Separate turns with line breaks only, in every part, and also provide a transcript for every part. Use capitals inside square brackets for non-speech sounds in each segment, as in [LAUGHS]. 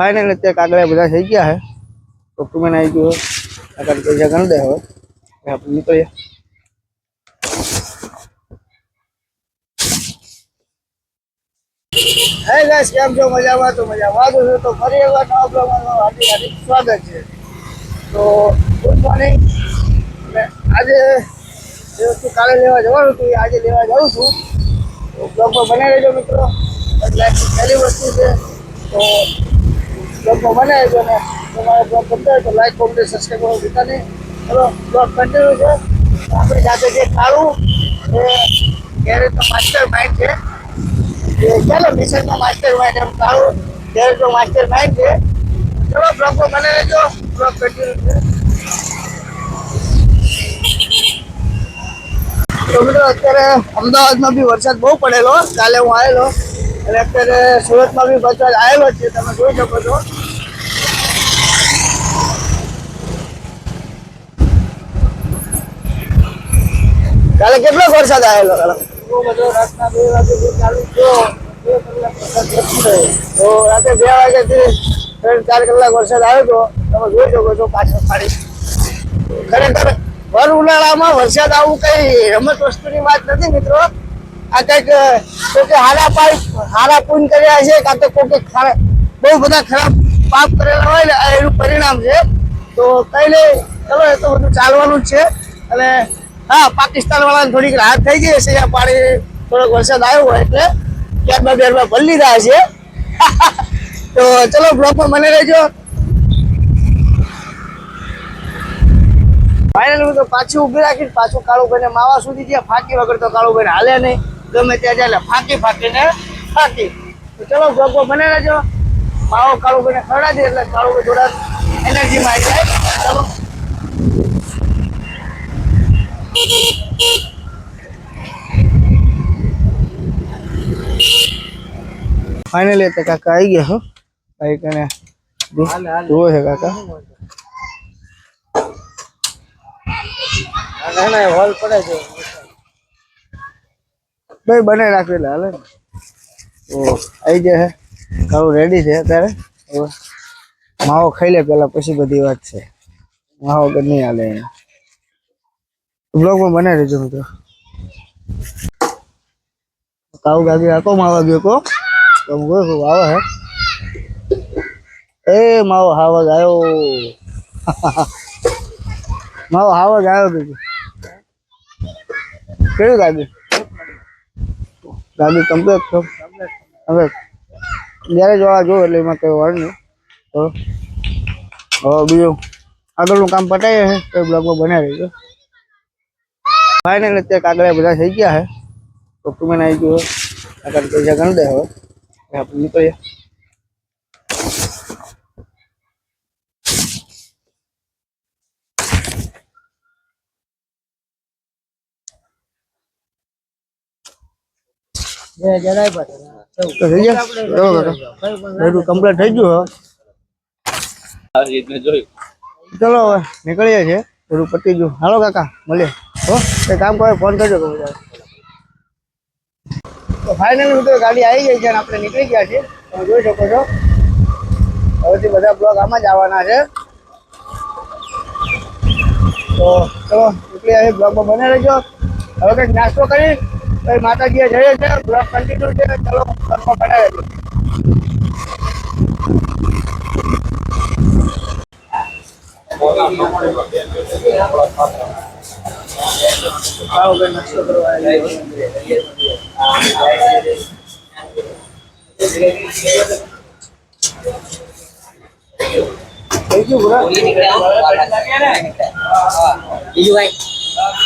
Final અત્યારે કાગળિયા બધા થઈ ગયા છે ડોક્યુમેન્ટ આવી ગયું આગળ પૈસા ગણી દે હવે. હવે આપણે નીકળીએ. હે ગાઈસ કેમ છો? મજામાં? તો મજામાં તો છો. તો ફરી એકવાર નવા બ્લોગમાં હાર્દિક હાર્દિક સ્વાગત છે. તો ગુડ મોર્નિંગ આજે જે વસ્તુ કાલે લેવા જવાનું હતું, એ આજે લેવા જાઉં છું. તો બ્લોગમાં બને રહેજો મિત્રો. એટલે પહેલી વસ્તુ છે, તો બ્લોગમાં બને રહેજો ને તમારે બ્લોગ ગમતો હોય તો લાઈક કોમેન્ટ સબસ્ક્રાઈબ કરો ભૂલતા નહીં. ચલો બ્લોગ કન્ટિન્યુ છે. આપણી સાથે જે કાળું એ ગેરેજનો માસ્ટર માઇન્ડ છે. એ ચાલો મિશનનો માસ્ટર માઇન્ડ એમ કાળું ગેરેજનો માસ્ટર માઇન્ડ છે. ચલો બ્લોગમાં બને રહેજો. બ્લોગ કન્ટિન્યુ છે. તો અત્યારે અમદાવાદમાં બી વરસાદ બહુ પડેલો. કાલે હું આવેલો. અને અત્યારે સુરતમાં બી વરસાદ આવેલો છે. તમે જોઈ શકો છો. કાલે કેટલો વરસાદ આવેલો? કાલે? તો રાતે બે વાગ્યાથી ત્રણ, ચાર કલાક વરસાદ આવ્યો તો તમે જોઈ શકો છો પાછળ પાડી. ખરેખર ભર ઉનાળામાં વરસાદ આવવું કઈ રમત વસ્તુની વાત નથી મિત્રો. આ કંઈક કોકે હારા પાપ હારા પૂન કર્યા છે, કાં તો કોકે બહુ બધા ખરાબ પાપ કરેલા હોય ને એનું પરિણામ છે. તો કઈ નહીં, ચલો, એ તો બધું ચાલવાનું જ છે. અને હા પાકિસ્તાન વાળાને થોડીક રાહત થઈ ગઈ હશે આ પાણી થોડોક વરસાદ આવ્યો હોય એટલે ત્યારબાદ બેરમાં ભરી લીધા હશે. [LAUGHS] તો ચલો બ્લોકમાં મને રહેજો. ફાઇનલ હું તો પાછું ઊભી રાખીને પાછું કાળુભાઈને માવા સુધી ગયા. ફાંકી વગર તો કાળુભાઈને હાલે નહીં. ગમે ત્યાં ચાલે ફાંકી ફાંકીને ફાંકી. તો ચલો બ્લોગમાં મને રહેજો. માવો કાળુભાઈને ખવડાવી એટલે કાળુભાઈ થોડા એનર્જીમાં આવી જાય. ચલો. ફાઇનલી તો કાકા આવી ગયા હો. કઈ કને જુઓ છે કાકા. ભાઈ બને રાખેલા હાલે ઓ આવી જાય છે કાળું રેડી છે અત્યારે. માવો ખાઈ લે પેલા પછી બધી વાત છે. માવો વગર નહીં હાલે એને. બ્લોગમાં બનાવી દેજો મિત્રો કાળું ગાગી આકો માવા ગયો કો હું કહું આવે હે. એ માવો હાવજ આવ્યો [LAUGHS] મારો હાવજ આવ્યો બીજું. કેવી ગાડી? ગાડી કમ્પ્લીટ હવે જ્યારે જોવા જો એટલે એમાં કઈ વાર નહીં. હવે બીજું આગળનું કામ પતાવીએ છે તો બ્લોગમાં બનાવી રહીજો ફાઇનલ અત્યારે કાગળિયા બધા થઈ ગયા છે ડોક્યુમેન્ટ આવી ગયું આગળ પૈસા ગણ દે હવે. આપણે નીકળીએ. તો થઈ ગયા? બરોબર બધું કમ્પ્લીટ થઈ ગયું હવે ચલો હવે નીકળીએ છીએ. બધું પતી ગયું. હાલો કાકા મળીએ. હો, એ કામ કરે ફોન કરજો ત્યારે. તો ફાઇનલ મિત્રો, ગાડી આવી ગઈ છે અને આપણે નીકળી ગયા છીએ. તમે જોઈ શકો છો. હવેથી બધા બ્લોગ આમાં જ આવવાના છે. તો ચલો, નીકળી આવી બ્લોગમાં બને રહેજો. હવે કંઈક નાસ્તો કરી પછી માતાજીએ જઈએ છે. બ્લોગ કન્ટિન્યુ છે. ચલો બ્લોગમાં બને રહેજો. આવો ભાઈ નાસ્તો કરવા આવ્યા. થઈ ગયું બુરા?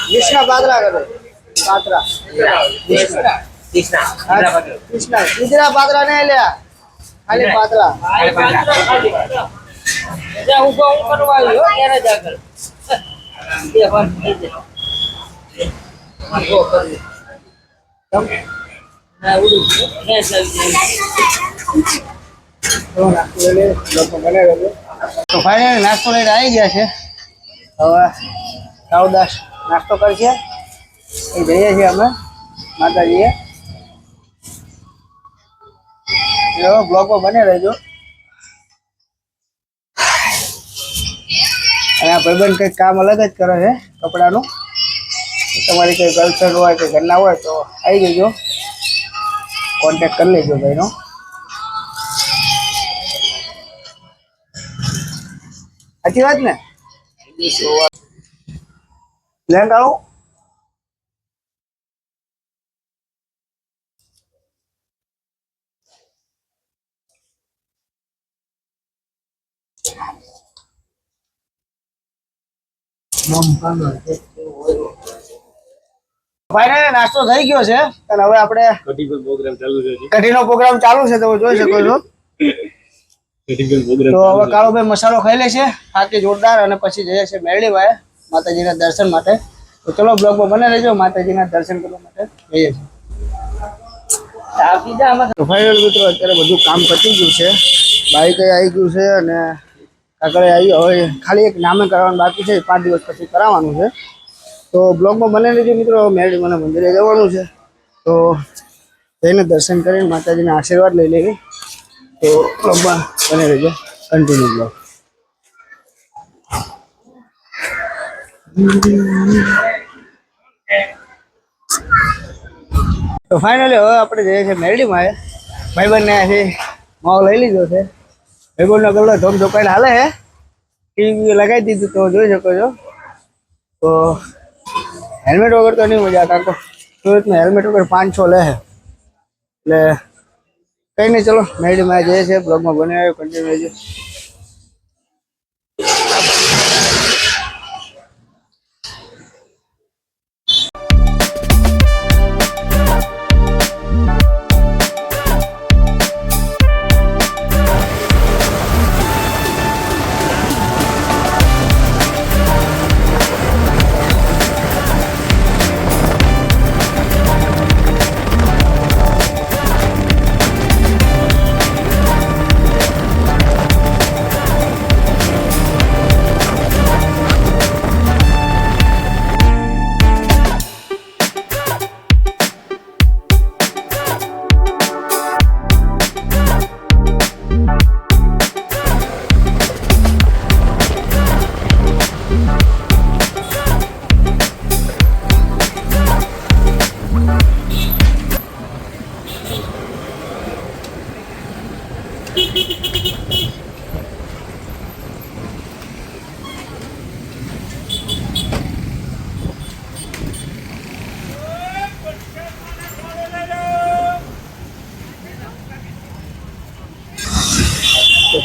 કૃષ્ણા પાતરા કરે પાતરા હા, કૃષ્ણા કૃષ્ણા પાતરા નહીં લ્યા ખાલી પાતરા તો નાસ્તો લઈ લે, લોકો બને રહેજો. તો ફાઇનલ નાસ્તો લઈને આવી ગયા છે. હવે રાવદાસ નાસ્તો કરશે. એ જઈએ છીએ અમે, માતાજીએ. એવો બ્લોગમાં બને રહેજો. અને આ ભાઈબંધ કંઈક કામ અલગ જ કરે છે કપડાનું. તમારી કંઈ ગર્લફ્રેન્ડ હોય કે ઘરના હોય તો આવી જજો. કોન્ટેક્ટ કરી લેજો ભાઈનો. સાચી વાત ને? લેન્ડ આવું. ફાઇનલી નાસ્તો થઈ ગયો છે. અને હવે આપણે. કઢીનો પ્રોગ્રામ ચાલુ છે તમે જોઈ શકો છો. તો હવે કાળુભાઈ મસાલો ખાઈ લે છે થાકી જોરદાર અને પછી જઈએ છે મેરડીભાઈ માતાજીના દર્શન માટે. તો ચલો બ્લોગમાં બને રહેજો માતાજીના દર્શન કરવા માટે જઈએ છીએ. ફાઇનલ મિત્રો અત્યારે બધું કામ પતી ગયું છે. બાઈક આવી ગયું છે અને કાકડે આવી હવે ખાલી એક નામે કરવાનું બાકી છે પાંચ દિવસ પછી કરાવવાનું છે. તો બ્લોગમાં મને લીધું મિત્રો મેળી મને મંદિરે જવાનું છે, તો જઈને દર્શન કરીને માતાજીના આશીર્વાદ લઈ લેવી. તો બ્લોગમાં બને રહેજો. Continue blog. તો ફાઇનલી હવે આપણે જઈએ છીએ મેરડીમાં ભાઈબંધને અહીંથી માવો લઈ લીધો છે. ભાઈબંધનો ગળો ધોમ ધોકાઈને હાલે છે. ટીવી લગાવી દીધું, તો જોઈ શકો છો. તો હેલ્મેટ વગર તો નહીં મજા કારણ કે સુરતમાં હેલ્મેટ વગર પાંચસો લે છે. એટલે કઈ નહીં, ચલો મેરડીમાં જઈએ છીએ બ્લોગમાં બને કન્ટિન્યુ રહેજો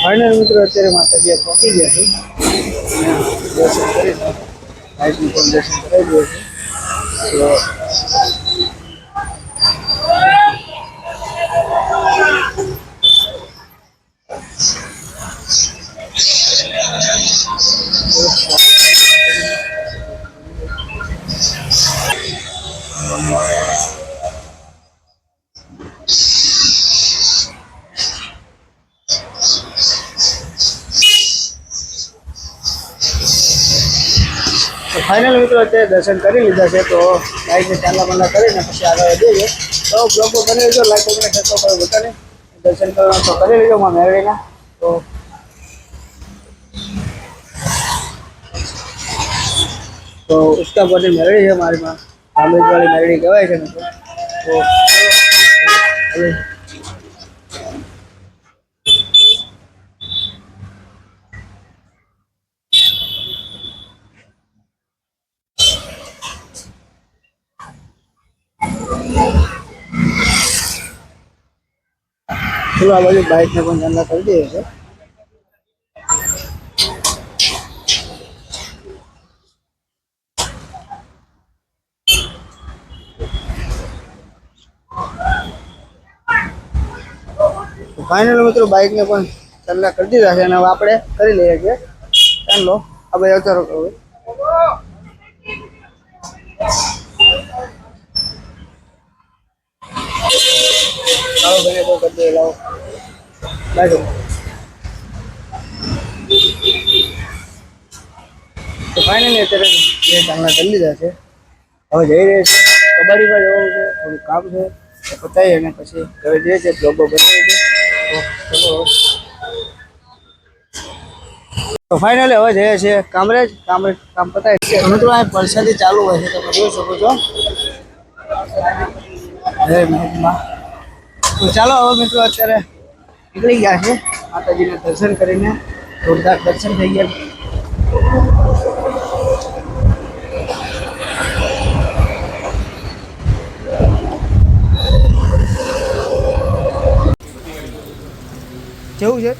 ફાઇનલ મિત્રો, અત્યારે માતાજી પહોંચી ગયા છે. દર્શન કરી લાઈટનું પણ દર્શન કરાવી દઈએ છીએ ફાઇનલ મિત્રો અત્યારે દર્શન કરી લીધા છે, તો લાઈટને ચાંદલા બંદા કરીને પછી આગળ જઈએ તો બ્લોગો બની લીધો લાઈક કરીને ખેતો કોઈ બતાને દર્શન કરવાનું તો કરી લીધો માં મેળવીના. તો તો ઉસ્તા પટેલ મેળવી છે મારી માં. આંબેજવાળી મેળવી કહેવાય છે ને તો આ બાજુ બાઇકને પણ ધંધા કરી દઈએ છે ફાઇનલ મિત્રો બાઇકને પણ ચાંદલા કરી દીધા છે અને આપણે કરી લઈએ છીએ. ચાલો, આ ભાઈ અચારો કરો લાવો તો ફાઇનલી અત્યારે બે ચાંદલા કરી છે. હવે જઈ રહ્યા છે. કબડ્ડીમાં જવાનું છે, થોડું કામ છે. તો પતાવી અને પછી ઘરે જઈએ છીએ બ્લોગો બનાવી દે ચલો. તો ફાઇનલી હવે જઈએ છીએ કામરેજ. કામરેજ કામ પતાય છે. અમે તો અહીં પરસાદી ચાલુ હોય છે, તમે જોઈ શકો છો. હે મિનિટમાં તો ચાલો હવે મિત્રો અત્યારે નીકળી ગયા છે. માતાજીના દર્શન કરીને જોરદાર દર્શન થઈ ગયા. કેવું છે?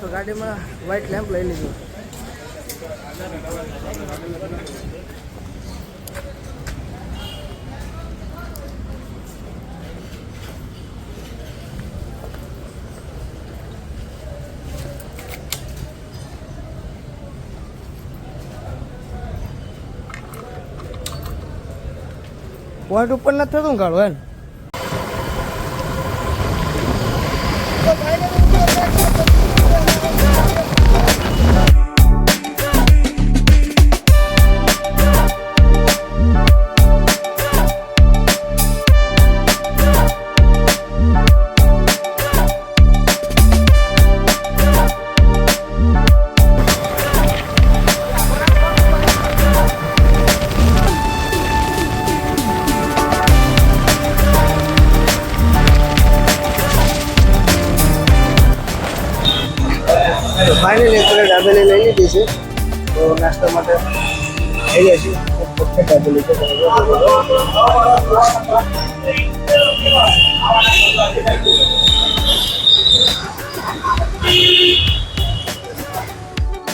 તો ગાડીમાં વ્હાઈટ લેમ્પ લઈ લીધું. પોઈન્ટ ઉપર નથી થતું કાઢો એમ ફાઇનલી પ્લેટ દાબેલી લઈ લીધી છે. તો નાસ્તા માટે પરફેક્ટ દાબેલી છે.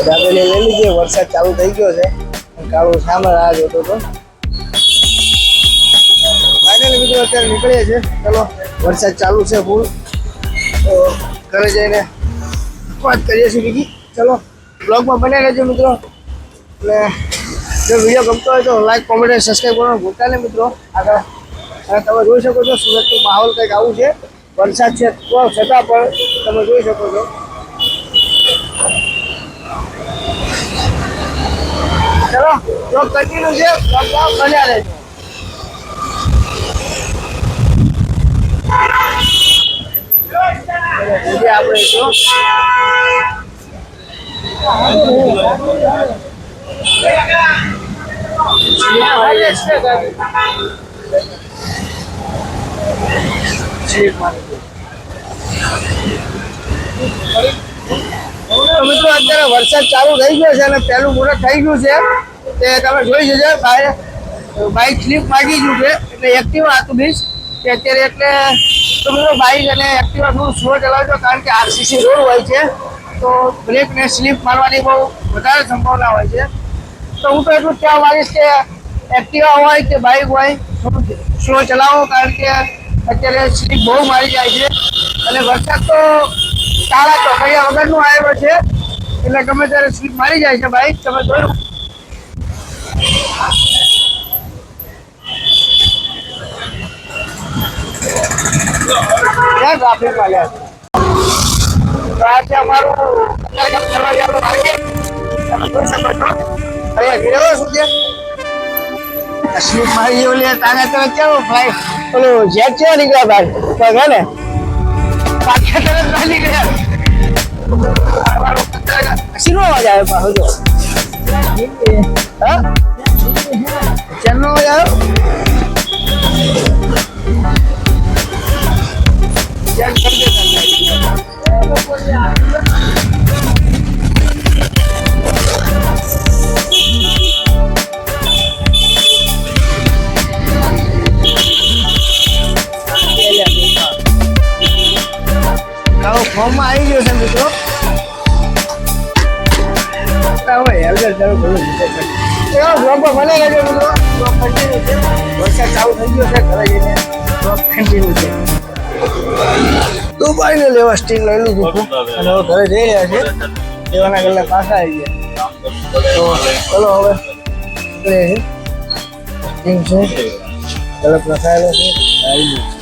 દાબેલી લઈ લીધી. વરસાદ ચાલુ થઈ ગયો છે. કાળું સામે રાહ જોતો હતો. ફાઇનલી મિત્રો, અત્યારે નીકળીએ છીએ. ચલો, વરસાદ ચાલુ છે ફૂલ તો ઘરે જઈને વાત કરીએ છીએ બીજી. ચલો બ્લોગમાં બને રહેજો મિત્રો. અને જો વીડિયો ગમતો હોય તો લાઈક કોમેન્ટ સબસ્ક્રાઈબ કરવાનું ભૂલતા નહીં મિત્રો. આગળ. તમે જોઈ શકો છો, સુરતનું માહોલ કંઈક આવું છે. વરસાદ છે તો છતાં પણ તમે જોઈ શકો છો. ચલો બ્લોગ કન્ટિન્યુ છે. બ્લોગ બન્યા રહેજો. બીજે આપણે તો અત્યારે વરસાદ ચાલુ થઈ ગયો છે અને પહેલું મુહૂર્ત થઈ ગયું છે. તે તમે જોઈ જજો બાઇક સ્લીપ માગી ગયું છે. એટલે એક્ટિવા હતું બીસ કે અત્યારે એટલે તમે બાઇક અને એક્ટિવા થોડું સ્લો ચલાવજો કારણ કે આરસીસી રોડ હોય છે. તો બ્રેક ને સ્લીપ મારવાની બહુ વધારે સંભાવના હોય છે. તો હું તો એટલું કહેવા માગીશ કે એક્ટિવા હોય કે બાઇક હોય સ્લો ચલાવો કારણ કે અત્યારે સ્લીપ બહુ મારી જાય છે. અને વરસાદ તો તારા ચોકડિયા વગરનું આવ્યો છે. એટલે ગમે ત્યારે સ્લીપ મારી જાય છે બાઇક તમે જોયું? ક્યાં ટ્રાફિક વાળ્યા તો આ છે અમારું દરવાજાનું માર્કેટ તમે જોઈ શકો છો અહીંયા ગિરેવો શું મારી ઓલી તારા તો કેવો ભાઈ ઓલું જેટ છે નીકળ્યા ભાઈ તો ને પાછા તરત ગયા શીનો અવાજ આવે પાછો જો હા ફોર્મમાં આવી ગયો છે મિત્રો. વરસાદ ચાલુ થઈ ગયો છે ઘરે જઈને. કન્ટિન્યુ છે. દુબઈને લેવા સ્ટીલ લઈ લીધું અને હવે ઘરે જઈ રહ્યા છે. લેવાના કલાક પાછા આવી ગયા. તો ચલો હવે સ્ટીમ છે કલક લખાયેલો છે. આવી ગયું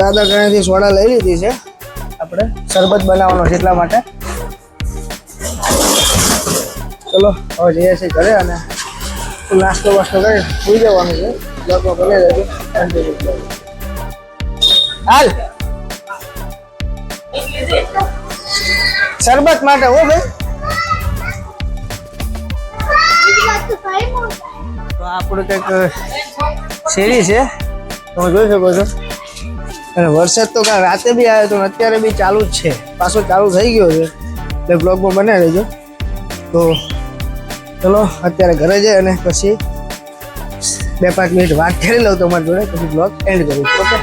દાદા ઘરેથી સોડા લઈ લીધી છે. આપણે શરબત બનાવવાનો છે એટલા માટે. ચલો હવે જઈએ છીએ ઘરે અને નાસ્તો વાસ્તો કરી, સુઈ જવાનું છે. લોકો ભલે રહેજો હાલ. શરબત માટે હો ભાઈ. તો આપણું કંઈક શેરી છે. તમે જોઈ શકો છો. અને વરસાદ તો કાં રાતે બી આવ્યો હતો અત્યારે બી ચાલુ જ છે. પાછો ચાલુ થઈ ગયો છે. એટલે બ્લોગમાં બને રહેજો. તો ચલો અત્યારે ઘરે જાય અને પછી બે પાંચ મિનિટ વાત કરી લઉં તમારી જોડે પછી બ્લોગ એન્ડ કરું ઓકે?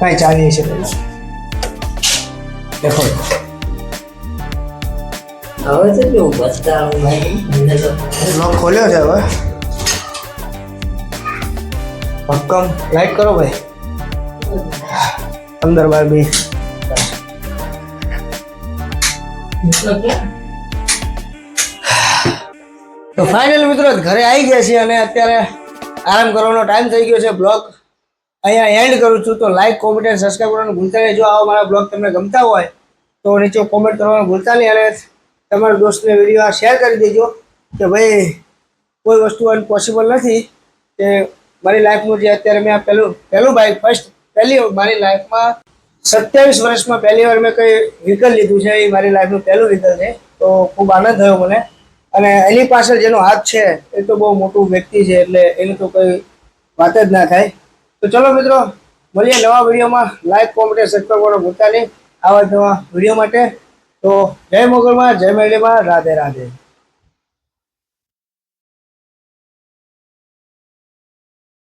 કાંઈ ચાલીએ છે દેખો.
હવે કેવું તો
બ્લોગ ખોલ્યો છે હવે. ભક્કમ લાઈક કરો ભાઈ. અંદર બાર બી તો ફાઇનલ મિત્રો ઘરે આવી ગયા છીએ અને અત્યારે આરામ કરવાનો ટાઈમ થઈ ગયો છે બ્લોગ અહીંયા એન્ડ કરું છું, તો લાઈક કોમેન્ટ અને સબસ્ક્રાઈબ કરવાનું ભૂલતા નહીં. જો આવા મારા બ્લોગ તમને ગમતા હોય, તો નીચે કોમેન્ટ કરવાનું ભૂલતા નહીં અને તમારા દોસ્તને વીડિયો શેર કરી દેજો કે ભાઈ, કોઈ વસ્તુ પોસિબલ નથી કે મારી લાઈફનું જે અત્યારે મેં આ પહેલું પહેલું બાઇક ફર્સ્ટ પહેલી મારી લાઈફમાં સત્યાવીસ વર્ષમાં પહેલી વાર મેં કંઈ વ્હીકલ લીધું છે એ મારી લાઈફનું પહેલું વ્હીકલ છે. તો ખૂબ આનંદ થયો મને. અને એની પાછળ જેનો હાથ છે, એ તો બહુ મોટું વ્યક્તિ છે, એટલે એની તો કોઈ વાત જ ના થાય. તો ચલો મિત્રો, મળીએ નવા વિડીયોમાં. લાઈક કોમેન્ટ સબસ્ક્રાઈબ કરવાનું ભૂલતા નહીં. આવા નવા વીડિયો માટે. તો જય મોગલમાં, જય મેળીમાં. રાધે રાધે.